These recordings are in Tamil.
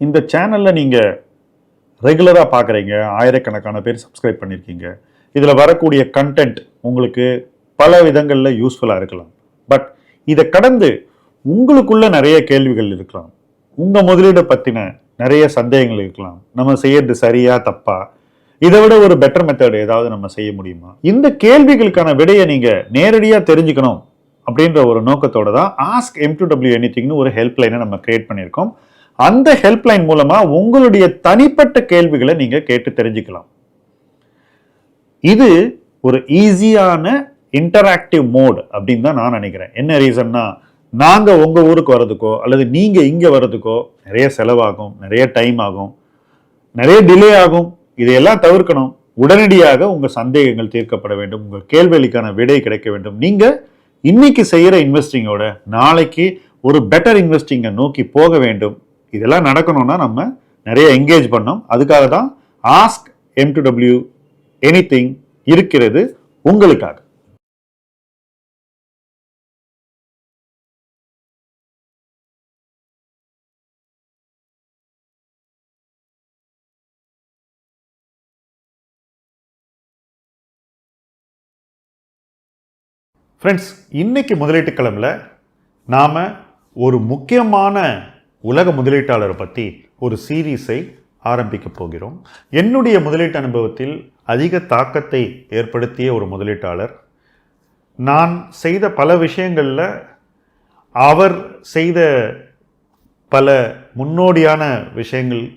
இந்த சேனலில் நீங்கள் ரெகுலராக பார்க்குறீங்க ஆயிரக்கணக்கான பேர் சப்ஸ்கிரைப் பண்ணியிருக்கீங்க இதில் வரக்கூடிய கண்டென்ட் உங்களுக்கு பல விதங்களில் யூஸ்ஃபுல்லாக இருக்கலாம். பட் இதை கடந்து உங்களுக்குள்ள நிறைய கேள்விகள் இருக்கலாம். உங்கள் முதலீடை பற்றின நிறைய சந்தேகங்கள் இருக்கலாம். நம்ம செய்யறது சரியா தப்பா? இதை விட ஒரு பெட்டர் மெத்தட் ஏதாவது நம்ம செய்ய முடியுமா? இந்த கேள்விகளுக்கான விடையை நீங்கள் நேரடியாக தெரிஞ்சுக்கணும் அப்படின்ற ஒரு நோக்கத்தோட தான் ஆஸ்க் எம் டு டபிள்யூ எனிதிங்னு ஒரு ஹெல்ப்லைனை நம்ம கிரியேட் பண்ணியிருக்கோம். அந்த ஹெல்ப்லைன் மூலமா உங்களுடைய தனிப்பட்ட கேள்விகளை நீங்க கேட்டு தெரிஞ்சுக்கலாம். இது ஒரு ஈஸியான இன்டராக்டிவ் மோட் அப்படின்னு தான் நான் நினைக்கிறேன். என்ன ரீசன்னா நாங்க உங்க ஊருக்கு வர்றதுக்கோ அல்லது நீங்க இங்க வர்றதுக்கோ நிறைய செலவாகும் நிறைய டைம் ஆகும் நிறைய டிலே ஆகும். இதையெல்லாம் தவிர்க்கணும். உடனடியாக உங்க சந்தேகங்கள் தீர்க்கப்பட வேண்டும். உங்கள் கேள்விகளுக்கான விடை கிடைக்க வேண்டும். நீங்க இன்னைக்கு செய்யற இன்வெஸ்டிங்கோட நாளைக்கு ஒரு பெட்டர் இன்வெஸ்டிங்கை நோக்கி போக வேண்டும். இதெல்லாம் நடக்கணும்னா நம்ம நிறைய என்கேஜ் பண்ணோம் அதுக்காக தான் ask M to W any இருக்கிறது உங்களுக்காக. ஃப்ரெண்ட்ஸ் இன்னைக்கு முதலீட்டு கிழமில் நாம் ஒரு முக்கியமான உலக முதலீட்டாளரை பற்றி ஒரு சீரீஸை ஆரம்பிக்க போகிறோம். என்னுடைய முதலீட்டு அனுபவத்தில் அதிக தாக்கத்தை ஏற்படுத்திய ஒரு முதலீட்டாளர். நான் செய்த பல விஷயங்களில் அவர் செய்த பல முன்னோடியான விஷயங்கள்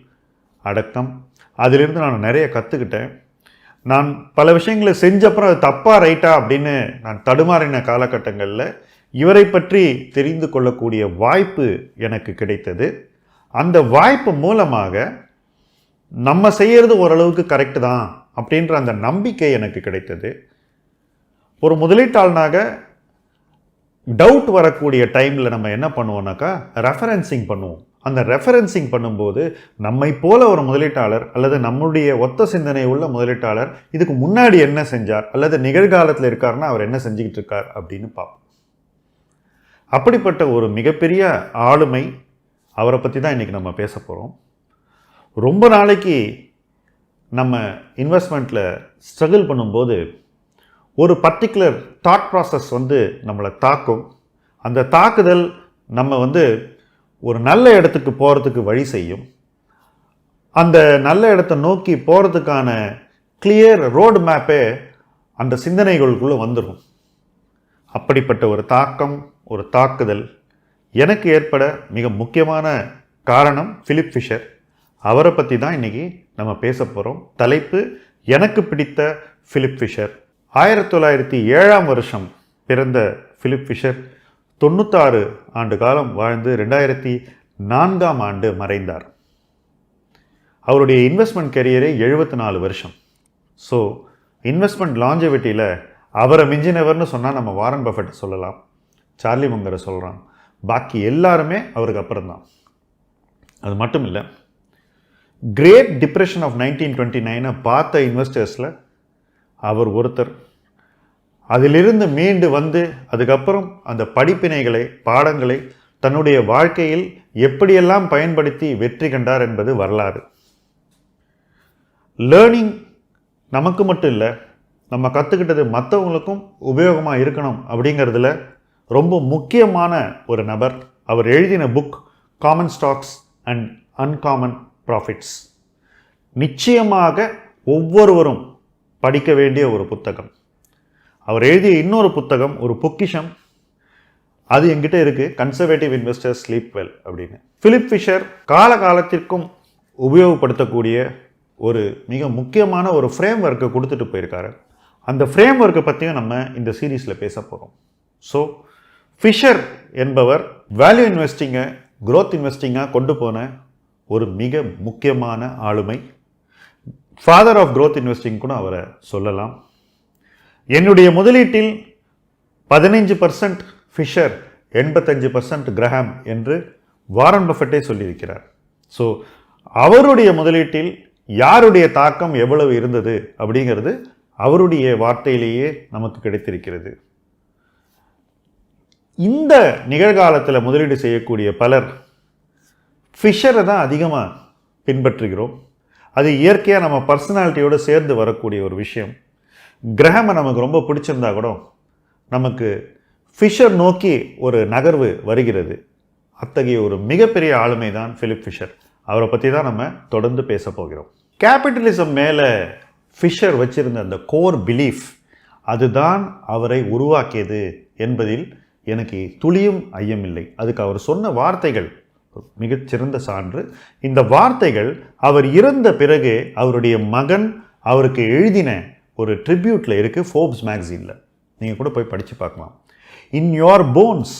அடக்கம். அதிலிருந்து நான் நிறைய கற்றுக்கிட்டேன் நான் பல விஷயங்களை செஞ்சப்புறம் அது தப்பாக ரைட்டா அப்படின்னு நான் தடுமாறின காலகட்டங்களில் இவரை பற்றி தெரிந்து கொள்ளக்கூடிய வாய்ப்பு எனக்கு கிடைத்தது. அந்த வாய்ப்பு மூலமாக நம்ம செய்கிறது ஓரளவுக்கு கரெக்டு தான் அப்படின்ற அந்த நம்பிக்கை எனக்கு கிடைத்தது. ஒரு முதலீட்டாளனாக டவுட் வரக்கூடிய டைமில் நம்ம என்ன பண்ணுவோம்னாக்கா ரெஃபரன்சிங் பண்ணுவோம். அந்த ரெஃபரன்சிங் பண்ணும்போது நம்மை போல ஒரு முதலீட்டாளர் அல்லது நம்முடைய ஒத்த சிந்தனை உள்ள முதலீட்டாளர் இதுக்கு முன்னாடி என்ன செஞ்சார் அல்லது நிகழ்காலத்தில் இருக்காருன்னா அவர் என்ன செஞ்சுக்கிட்டு இருக்கார் அப்படின்னு பார்ப்போம். அப்படிப்பட்ட ஒரு மிகப்பெரிய ஆளுமை அவரை பற்றி தான் இன்றைக்கி நம்ம பேச போகிறோம் ரொம்ப நாளைக்கு நம்ம இன்வெஸ்ட்மெண்ட்டில் ஸ்ட்ரகிள் பண்ணும்போது ஒரு பர்டிகுலர் தாட் ப்ராசஸ் வந்து நம்மளை தாக்கும். அந்த தாக்குதல் நம்ம வந்து ஒரு நல்ல இடத்துக்கு போகிறதுக்கு வழி செய்யும். அந்த நல்ல இடத்த நோக்கி போகிறதுக்கான கிளியர் ரோடு மேப்பே அந்த சிந்தனைகளுக்குள்ளே வந்துடும் அப்படிப்பட்ட ஒரு தாக்கம் ஒரு தாக்குதல் எனக்கு ஏற்பட மிக முக்கியமான காரணம் ஃபிலிப் ஃபிஷர் அவரை பற்றி தான் இன்றைக்கி நம்ம பேச போகிறோம் தலைப்பு எனக்கு பிடித்த ஃபிலிப் ஃபிஷர் ஆயிரத்தி தொள்ளாயிரத்தி ஏழாம் வருஷம் பிறந்த ஃபிலிப் ஃபிஷர் தொண்ணூத்தாறு ஆண்டு காலம் வாழ்ந்து ரெண்டாயிரத்தி நான்காம் ஆண்டு மறைந்தார். அவருடைய இன்வெஸ்ட்மெண்ட் கரியரே எழுபத்தி நாலு வருஷம். ஸோ இன்வெஸ்ட்மெண்ட் லாஞ்சவிட்டியில் அவரை மிஞ்சினவர்னு சொன்னால் நம்ம வாரன் பஃபெட்டை சொல்லலாம். சார்லி மங்கரை சொல்கிறான் பாக்கி எல்லாருமே அவருக்கு அப்புறம்தான். அது மட்டும் இல்லை great depression of nineteen twenty நைனை பார்த்த இன்வெஸ்டர்ஸில் அவர் ஒருத்தர். அதிலிருந்து மீண்டு வந்து அதுக்கப்புறம் அந்த படிப்பினைகளை பாடங்களை தன்னுடைய வாழ்க்கையில் எப்படியெல்லாம் பயன்படுத்தி வெற்றி கண்டார் என்பது வரலாறு. லேர்னிங் நமக்கு மட்டும் இல்லை நம்ம கற்றுக்கிட்டது மற்றவங்களுக்கும் உபயோகமாக இருக்கணும் அப்படிங்கிறதுல ரொம்ப முக்கியமான ஒரு நபர். அவர் எழுதின book common stocks and uncommon profits நிச்சயமாக ஒவ்வொருவரும் படிக்க வேண்டிய ஒரு புத்தகம். அவர் எழுதிய இன்னொரு புத்தகம் ஒரு பொக்கிஷம். அது எங்கிட்ட இருக்குது கன்சர்வேட்டிவ் இன்வெஸ்டர் ஸ்லீப் வெல் அப்படின்னு. ஃபிலிப் ஃபிஷர் காலகாலத்திற்கும் உபயோகப்படுத்தக்கூடிய ஒரு மிக முக்கியமான ஒரு ஃப்ரேம் ஒர்க்கை கொடுத்துட்டு போயிருக்காரு. அந்த ஃப்ரேம் ஒர்க்கை பற்றியும் நம்ம இந்த சீரீஸில் பேச போகிறோம் ஸோ ஃபிஷர் என்பவர் வேல்யூ இன்வெஸ்டிங்கை க்ரோத் இன்வெஸ்டிங்காக கொண்டு போன ஒரு மிக முக்கியமான ஆளுமை. ஃபாதர் ஆஃப் க்ரோத் இன்வெஸ்டிங் கூட அவரை சொல்லலாம். என்னுடைய முதலீட்டில் பதினைஞ்சு பர்சன்ட் ஃபிஷர் எண்பத்தஞ்சு பர்சன்ட் கிரஹாம் என்று வாரன் பஃபட்டே சொல்லியிருக்கிறார். ஸோ அவருடைய முதலீட்டில் யாருடைய தாக்கம் எவ்வளவு இருந்தது அப்படிங்கிறது அவருடைய வார்த்தையிலேயே நமக்கு கிடைத்திருக்கிறது. இந்த நிகழ்காலத்தில் முதலீடு செய்யக்கூடிய பலர் ஃபிஷரை தான் அதிகமாக பின்பற்றுகிறோம். அது இயற்கையாக நம்ம பர்சனாலிட்டியோடு சேர்ந்து வரக்கூடிய ஒரு விஷயம். கிரகமை நமக்கு ரொம்ப பிடிச்சிருந்தா கூட நமக்கு ஃபிஷர் நோக்கி ஒரு நகர்வு வருகிறது. அத்தகைய ஒரு மிகப்பெரிய ஆளுமை தான் ஃபிலிப் ஃபிஷர். அவரை பற்றி தான் நம்ம தொடர்ந்து பேச போகிறோம். கேபிட்டலிசம் மேலே ஃபிஷர் வச்சிருந்த அந்த கோர் பிலீஃப் அதுதான் அவரை உருவாக்கியது என்பதில் எனக்கு துளியும் ஐயமில்லை அதுக்கு அவர் சொன்ன வார்த்தைகள் மிகச்சிறந்த சான்று. இந்த வார்த்தைகள் அவர் இறந்த பிறகு அவருடைய மகன் அவருக்கு எழுதின ஒரு ட்ரிபியூட்டில் இருக்குது ஃபோர்ப்ஸ் மேக்சினில் நீங்கள் கூட போய் படித்து பார்க்கலாம். In your bones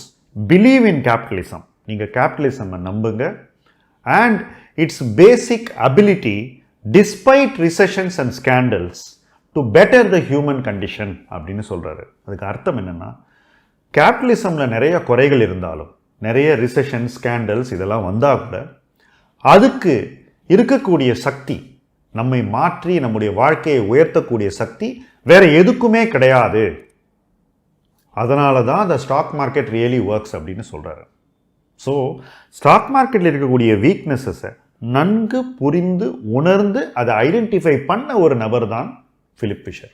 believe in capitalism நீங்கள் கேபிட்டலிசமை நம்புங்க. And its basic ability despite recessions and scandals to better the human condition அப்படின்னு சொல்கிறாரு அதுக்கு அர்த்தம் என்னென்னா கேபிட்டலிசமில் நிறைய குறைகள் இருந்தாலும் நிறைய ரிசெஷன் ஸ்கேண்டல்ஸ் இதெல்லாம் வந்தால் கூட அதுக்கு இருக்கக்கூடிய சக்தி நம்மை மாற்றி நம்முடைய வாழ்க்கையை உயர்த்தக்கூடிய சக்தி வேற எதுக்குமே கிடையாது. அதனால தான் அந்த ஸ்டாக் மார்க்கெட் ரியலி ஒர்க்ஸ் அப்படின்னு சொல்கிறாரு ஸோ ஸ்டாக் மார்க்கெட்டில் இருக்கக்கூடிய வீக்னஸஸை நன்கு புரிந்து உணர்ந்து அதை ஐடென்டிஃபை பண்ண ஒரு நபர் தான் ஃபிலிப் ஃபிஷர்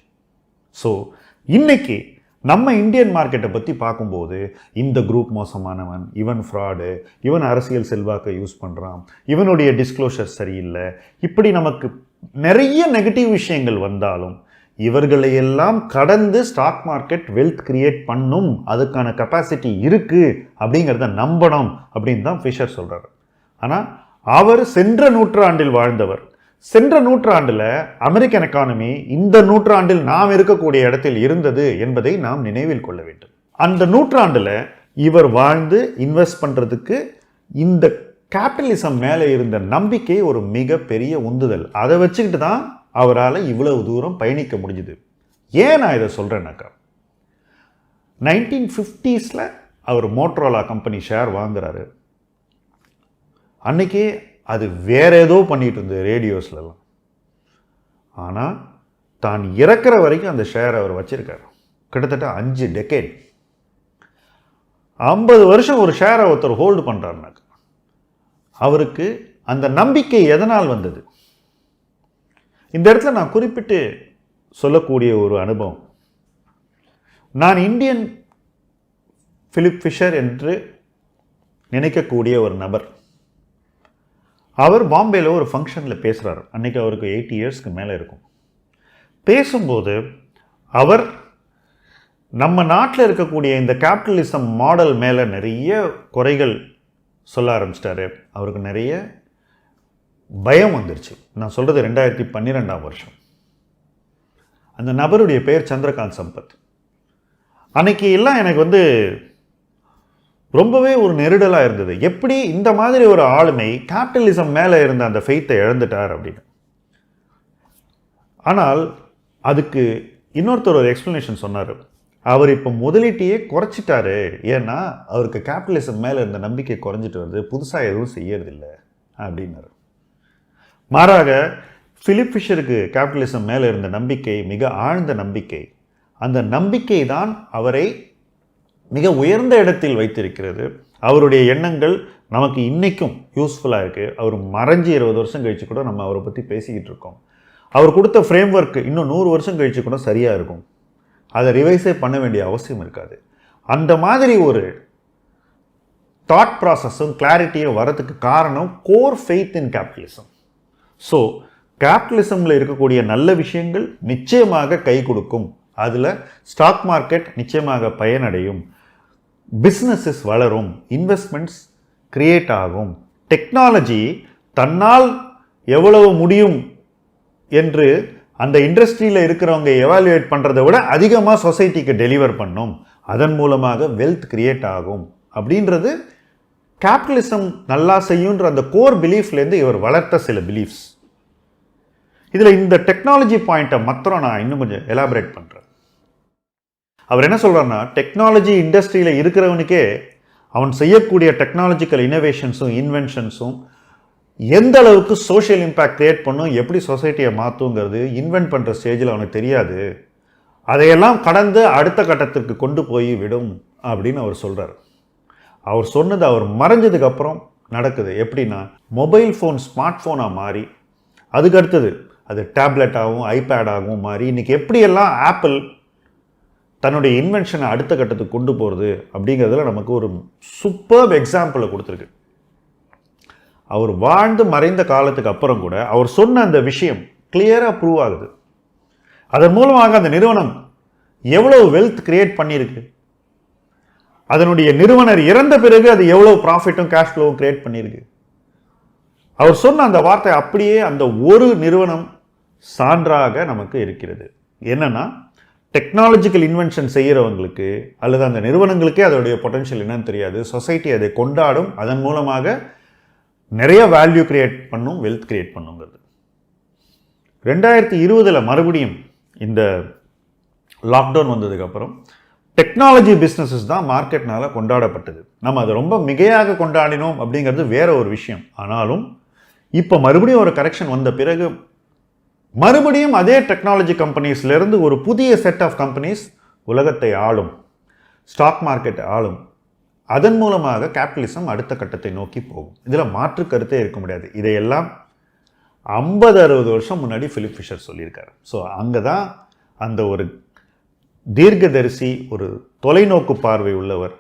ஸோ இன்னைக்கு நம்ம இந்தியன் மார்க்கெட்டை பற்றி பார்க்கும்போது இந்த குரூப் மோசமானவன் இவன் ஃப்ராடு இவன் அரசியல் செல்வாக்கை யூஸ் பண்ணுறான் இவனுடைய டிஸ்க்ளோஷர் சரியில்லை இப்படி நமக்கு நிறைய நெகட்டிவ் விஷயங்கள் வந்தாலும் இவர்களையெல்லாம் கடந்து ஸ்டாக் மார்க்கெட் வெல்த் கிரியேட் பண்ணும் அதுக்கான கெப்பாசிட்டி இருக்குது அப்படிங்கிறத நம்பணும் அப்படின்னு தான் ஃபிஷர் சொல்கிறார் ஆனால் அவர் சென்ற நூற்றாண்டில் வாழ்ந்தவர். சென்ற நூற்றாண்டில் அமெரிக்கன் எக்கானமி இந்த நூற்றாண்டில் நாம் இருக்கக்கூடிய இடத்தில் இருந்தது என்பதை நாம் நினைவில் கொள்ள வேண்டும். அந்த நூற்றாண்டில் இவர் வாழ்ந்து இன்வெஸ்ட் பண்ணுறதுக்கு இந்த கேபிட்டலிசம் மேலே இருந்த நம்பிக்கை ஒரு மிகப்பெரிய உந்துதல். அதை வச்சுக்கிட்டு தான் அவரால் இவ்வளவு தூரம் பயணிக்க முடிஞ்சுது. ஏன் நான் இதை சொல்கிறேன்னாக்கா நைன்டீன் ஃபிஃப்டீஸில் அவர் மோட்ரோலா கம்பெனி ஷேர் வாங்குறாரு. அன்றைக்கி அது வேற ஏதோ பண்ணிட்டு இருந்தது ரேடியோஸ்லலாம். ஆனால் தான் இறக்குற வரைக்கும் அந்த ஷேர் அவர் வச்சுருக்கார். கிட்டத்தட்ட அஞ்சு டெக்கேட் ஐம்பது வருஷம் ஒரு ஷேரை ஒருத்தர் ஹோல்டு பண்ணுறாருனாக்க அவருக்கு அந்த நம்பிக்கை எதனால் வந்தது? இந்த இடத்துல நான் குறிப்பிட்டு சொல்லக்கூடிய ஒரு அனுபவம். நான் இந்தியன் ஃபிலிப் ஃபிஷர் என்று நினைக்கக்கூடிய ஒரு நபர். அவர் பாம்பேயில் ஒரு ஃபங்க்ஷனில் பேசுகிறார் அன்றைக்கி அவருக்கு எயிட்டி இயர்ஸ்க்கு மேலே இருக்கும். பேசும்போது அவர் நம்ம நாட்டில் இருக்கக்கூடிய இந்த கேபிட்டலிசம் மாடல் மேலே நிறைய குறைகள் சொல்ல ஆரம்பிச்சிட்டாரு. அவருக்கு நிறைய பயம் வந்துருச்சு. நான் சொல்கிறது ரெண்டாயிரத்தி பன்னிரெண்டாம் வருஷம். அந்த நபருடைய பெயர் சந்திரகாந்த் சம்பத். அன்னைக்கு எல்லாம் எனக்கு வந்து ரொம்பவே ஒரு நெருடலாக இருந்தது. எப்படி இந்த மாதிரி ஒரு ஆளுமை கேபிட்டலிசம் மேலே இருந்த அந்த ஃபெய்த்தை இழந்துட்டார் அப்படின்னு. ஆனால் அதுக்கு இன்னொருத்தர் ஒரு எக்ஸ்ப்ளனேஷன் சொன்னார். அவர் இப்போ முதலீட்டையே குறைச்சிட்டாரு. ஏன்னா அவருக்கு கேபிட்டலிசம் மேலே இருந்த நம்பிக்கை குறைஞ்சிட்டு வருது. புதுசாக எதுவும் செய்யறதில்லை அப்படின்னாரு. மாறாக ஃபிலிப் ஃபிஷருக்கு கேபிட்டலிசம் மேலே இருந்த நம்பிக்கை மிக ஆழ்ந்த நம்பிக்கை அந்த நம்பிக்கை தான் அவரை மிக உயர்ந்த இடத்தில் வைத்திருக்கிறது. அவருடைய எண்ணங்கள் நமக்கு இன்றைக்கும் யூஸ்ஃபுல்லாக இருக்குது அவர் மறைஞ்சு இருபது வருஷம் கழித்து கூட நம்ம அவரை பற்றி பேசிக்கிட்டு இருக்கோம். அவர் கொடுத்த ஃப்ரேம் ஒர்க் இன்னும் நூறு வருஷம் கழித்து கூட சரியாக இருக்கும். அதை ரிவைஸே பண்ண வேண்டிய அவசியம் இருக்காது. அந்த மாதிரி ஒரு தாட் ப்ராசஸும் கிளாரிட்டியும் வரத்துக்கு காரணம் core faith in capitalism so கேபிட்டலிசமில் இருக்கக்கூடிய நல்ல விஷயங்கள் நிச்சயமாக கை கொடுக்கும். அதில் ஸ்டாக் மார்க்கெட் நிச்சயமாக பயனடையும். பிஸ்னஸஸ் வளரும் இன்வெஸ்ட்மெண்ட்ஸ் கிரியேட் ஆகும். டெக்னாலஜி தன்னால் எவ்வளவு முடியும் என்று அந்த இண்டஸ்ட்ரியில் இருக்கிறவங்க எவாலுவேட் பண்ணுறதை விட அதிகமாக சொசைட்டிக்கு டெலிவர் பண்ணும். அதன் மூலமாக வெல்த் கிரியேட் ஆகும். அப்படின்றது கேபிட்டலிசம் நல்லா செய்யுன்ற அந்த கோர் பிலீஃப்லேருந்து இவர் வளர்த்த சில பிலீஃப்ஸ் இதில் இந்த டெக்னாலஜி பாயிண்ட்டை மாத்திரம் நான் இன்னும் கொஞ்சம் எலாபரேட் பண்ணுறேன் அவர் என்ன சொல்கிறாருன்னா டெக்னாலஜி இண்டஸ்ட்ரியில் இருக்கிறவனுக்கே அவன் செய்யக்கூடிய டெக்னாலஜிக்கல் இனோவேஷன்ஸும் இன்வென்ஷன்ஸும் எந்த அளவுக்கு சோஷியல் இம்பேக்ட் க்ரியேட் பண்ணும் எப்படி சொசைட்டியை மாற்றுங்கிறது இன்வென்ட் பண்ணுற ஸ்டேஜில் அவனுக்கு தெரியாது. அதையெல்லாம் கடந்து அடுத்த கட்டத்திற்கு கொண்டு போய் விடும் அப்படின்னு அவர் சொல்கிறார் அவர் சொன்னது அவர் மறைஞ்சதுக்கப்புறம் நடக்குது. எப்படின்னா மொபைல் ஃபோன் ஸ்மார்ட் ஃபோனாக மாறி அதுக்கு அடுத்தது அது டேப்லெட்டாகவும் ஐபேடாகவும் மாறி இன்றைக்கி எப்படியெல்லாம் ஆப்பிள் தன்னுடைய இன்வென்ஷனை அடுத்த கட்டத்துக்கு கொண்டு போகிறது அப்படிங்கிறதுல நமக்கு ஒரு சூப்பர்ப் எக்ஸாம்பிளை கொடுத்துருக்கு. அவர் வாழ்ந்து மறைந்த காலத்துக்கு அப்புறம் கூட அவர் சொன்ன அந்த விஷயம் கிளியராக ப்ரூவ் ஆகுது. அதன் மூலமாக அந்த நிறுவனம் எவ்வளோ வெல்த் கிரியேட் பண்ணியிருக்கு? அதனுடைய நிறுவனர் இறந்த பிறகு அது எவ்வளோ ப்ராஃபிட்டும் கேஷ் ஃப்ளோவும் கிரியேட் பண்ணியிருக்கு? அவர் சொன்ன அந்த வார்த்தை அப்படியே அந்த ஒரு நிறுவனம் சான்றாக நமக்கு இருக்கிறது. என்னென்னா டெக்னாலஜிக்கல் இன்வென்ஷன் செய்கிறவங்களுக்கு அல்லது அந்த நிறுவனங்களுக்கே அதோடைய பொட்டன்ஷியல் என்னன்னு தெரியாது. சொசைட்டி அதை கொண்டாடும். அதன் மூலமாக நிறைய வேல்யூ கிரியேட் பண்ணும் வெல்த் கிரியேட் பண்ணுங்கிறது. ரெண்டாயிரத்தி இருபதில் மறுபடியும் இந்த லாக்டவுன் வந்ததுக்கப்புறம் டெக்னாலஜி பிஸ்னஸஸ் தான் மார்க்கெட்னால் கொண்டாடப்பட்டது. நம்ம அதை ரொம்ப மிகையாக கொண்டாடினோம் அப்படிங்கிறது வேற ஒரு விஷயம். ஆனாலும் இப்போ மறுபடியும் ஒரு கரெக்ஷன் வந்த பிறகு மறுபடியும் அதே டெக்னாலஜி கம்பெனிஸ்லேருந்து ஒரு புதிய செட் ஆஃப் கம்பெனிஸ் உலகத்தை ஆளும் ஸ்டாக் மார்க்கெட் ஆளும். அதன் மூலமாக கேபிட்டலிசம் அடுத்த கட்டத்தை நோக்கி போகும். இதில் மாற்று கருத்தே இருக்க முடியாது. இதையெல்லாம் ஐம்பது அறுபது வருஷம் முன்னாடி ஃபிலிப் ஃபிஷர் சொல்லியிருக்காரு. ஸோ அங்கே தான் அந்த ஒரு தீர்க்கதரிசி ஒரு தொலைநோக்கு பார்வை உள்ளவர்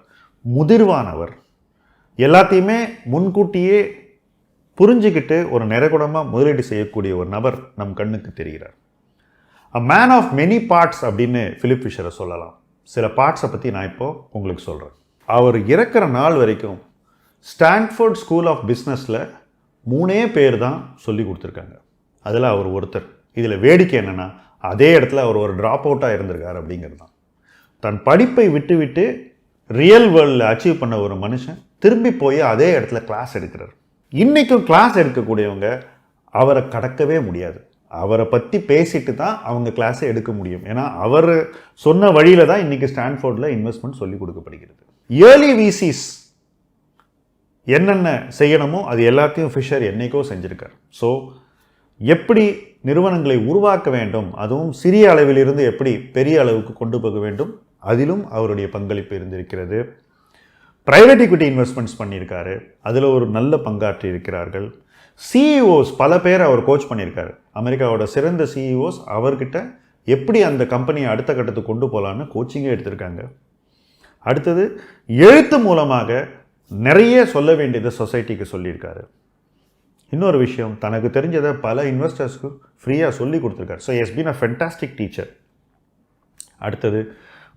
முதிர்வானவர் எல்லாத்தையுமே முன்கூட்டியே புரிஞ்சுக்கிட்டு ஒரு நிறகுடமாக முதலீடு செய்யக்கூடிய ஒரு நபர் நம் கண்ணுக்கு தெரிகிறார். A man of many parts அப்படின்னு ஃபிலிப் ஃபிஷரை சொல்லலாம். சில பார்ட்ஸை பற்றி நான் இப்போது உங்களுக்கு சொல்கிறேன் அவர் இறக்குற நாள் வரைக்கும் ஸ்டான்ஃபோர்ட் ஸ்கூல் ஆஃப் பிஸ்னஸில் மூணே பேர் தான் சொல்லி கொடுத்துருக்காங்க. அதில் அவர் ஒருத்தர். இதில் வேடிக்கை என்னென்னா அதே இடத்துல அவர் ஒரு ட்ராப் அவுட்டாக இருந்திருக்கார் அப்படிங்கிறது தான். தன் படிப்பை விட்டு விட்டு ரியல் வேர்ல்டில் அச்சீவ் பண்ண ஒரு மனுஷன் திரும்பி போய் அதே இடத்துல கிளாஸ் எடுக்கிறார். இன்றைக்கும் கிளாஸ் எடுக்கக்கூடியவங்க அவரை கடக்கவே முடியாது. அவரை பற்றி பேசிட்டு தான் அவங்க கிளாஸை எடுக்க முடியும். ஏன்னா அவர் சொன்ன வழியில் தான் இன்றைக்கி ஸ்டான்ஃபோர்டில் இன்வெஸ்ட்மெண்ட் சொல்லி கொடுக்கப்படுகிறது. ஏர்லி விசிஸ் என்னென்ன செய்யணுமோ அது எல்லாத்தையும் ஃபிஷர் என்னைக்கோ செஞ்சுருக்கார். ஸோ எப்படி நிறுவனங்களை உருவாக்க வேண்டும்? அதுவும் சிறிய அளவிலிருந்து எப்படி பெரிய அளவுக்கு கொண்டு போக வேண்டும்? அதிலும் அவருடைய பங்களிப்பு இருந்திருக்கிறது. ப்ரைவேட் இக்விட்டி இன்வெஸ்ட்மெண்ட்ஸ் பண்ணியிருக்காரு. அதில் ஒரு நல்ல பங்காற்றி இருக்கிறார்கள். சிஇஓஸ் பல பேர் அவர் கோச் பண்ணியிருக்காரு. அமெரிக்காவோட சிறந்த சிஇஓஸ் அவர்கிட்ட எப்படி அந்த கம்பெனியை அடுத்த கட்டத்துக்கு கொண்டு போகலான்னு கோச்சிங்கே எடுத்திருக்காங்க. அடுத்தது எழுத்து மூலமாக நிறைய சொல்ல வேண்டியதை சொசைட்டிக்கு சொல்லியிருக்காரு. இன்னொரு விஷயம் தனக்கு தெரிஞ்சதை பல இன்வெஸ்டர்ஸ்க்கு ஃப்ரீயாக சொல்லி கொடுத்துருக்காரு. So he's been a fantastic teacher அடுத்தது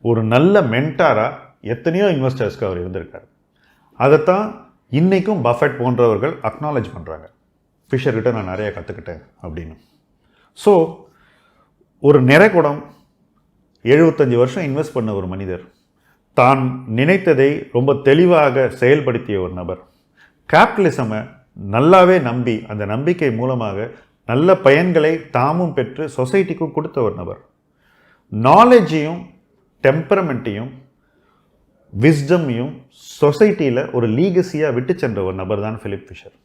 ஒரு நல்ல மென்டாராக எத்தனையோ இன்வெஸ்டர்ஸ்க்கு அவர் இருந்திருக்கார். அதைத்தான் இன்றைக்கும் பஃபெட் போன்றவர்கள் அக்னாலேஜ் பண்ணுறாங்க ஃபிஷர்கிட்ட நான் நிறைய கற்றுக்கிட்டேன் அப்படின்னு. ஸோ ஒரு நிறைகுடம் எழுபத்தஞ்சு வருஷம் இன்வெஸ்ட் பண்ண ஒரு மனிதர் தான் நினைத்ததை ரொம்ப தெளிவாக செயல்படுத்திய ஒரு நபர் கேபிட்டலிசமை நல்லாவே நம்பி அந்த நம்பிக்கை மூலமாக நல்ல பயன்களை தாமும் பெற்று சொசைட்டிக்கும் கொடுத்த ஒரு நபர். நாலேஜையும் டெம்பரமெண்ட்டையும் விஸ்டமையும் சொசைட்டியில் ஒரு லீகசியாக விட்டு சென்ற ஒரு நபர் தான் ஃபிலிப் ஃபிஷர்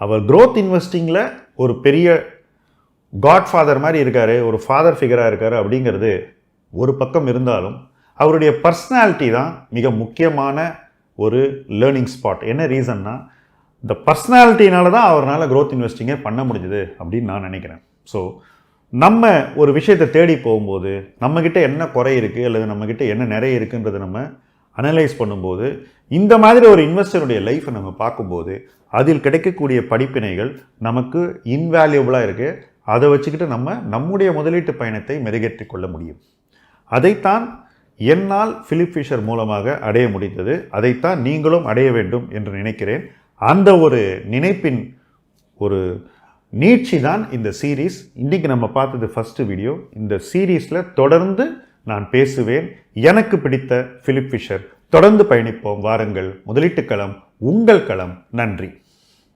அவர் க்ரோத் இன்வெஸ்டிங்கில் ஒரு பெரிய காட் ஃபாதர் மாதிரி இருக்கார் ஒரு ஃபாதர் ஃபிகராக இருக்கார் அப்படிங்கிறது ஒரு பக்கம் இருந்தாலும் அவருடைய பர்சனாலிட்டி தான் மிக முக்கியமான ஒரு லேர்னிங் ஸ்பாட் என்ன ரீசன்னா இந்த பர்சனாலிட்டினால தான் அவரால் க்ரோத் இன்வெஸ்டிங்கே பண்ண முடிஞ்சுது அப்படின்னு நான் நினைக்கிறேன். ஸோ நம்ம ஒரு விஷயத்தை தேடி போகும்போது நம்மக்கிட்ட என்ன குறை இருக்குது அல்லது நம்மக்கிட்ட என்ன நிறைய இருக்குன்றதை நம்ம அனலைஸ் பண்ணும்போது இந்த மாதிரி ஒரு இன்வெஸ்டருடைய லைஃப்பை நம்ம பார்க்கும்போது அதில் கிடைக்கக்கூடிய படிப்பினைகள் நமக்கு இன்வேல்யூபிளாக இருக்குது அதை வச்சுக்கிட்டு நம்ம நம்முடைய முதலீட்டு பயணத்தை மெருகேற்றி கொள்ள முடியும். அதைத்தான் என்னால் ஃபிலிப் ஃபிஷர் மூலமாக அடைய முடிந்தது. அதைத்தான் நீங்களும் அடைய வேண்டும் என்று நினைக்கிறேன். அந்த ஒரு நினைப்பின் ஒரு நீட்சி தான் இந்த சீரீஸ் இன்றைக்கி நம்ம பார்த்தது ஃபஸ்ட்டு வீடியோ இந்த சீரீஸில் தொடர்ந்து நான் பேசுவேன். எனக்கு பிடித்த பிலிப் ஃபிஷர் தொடர்ந்து பயணிப்போம். வாருங்கள். முதலீட்டு களம். உங்கள் களம். நன்றி.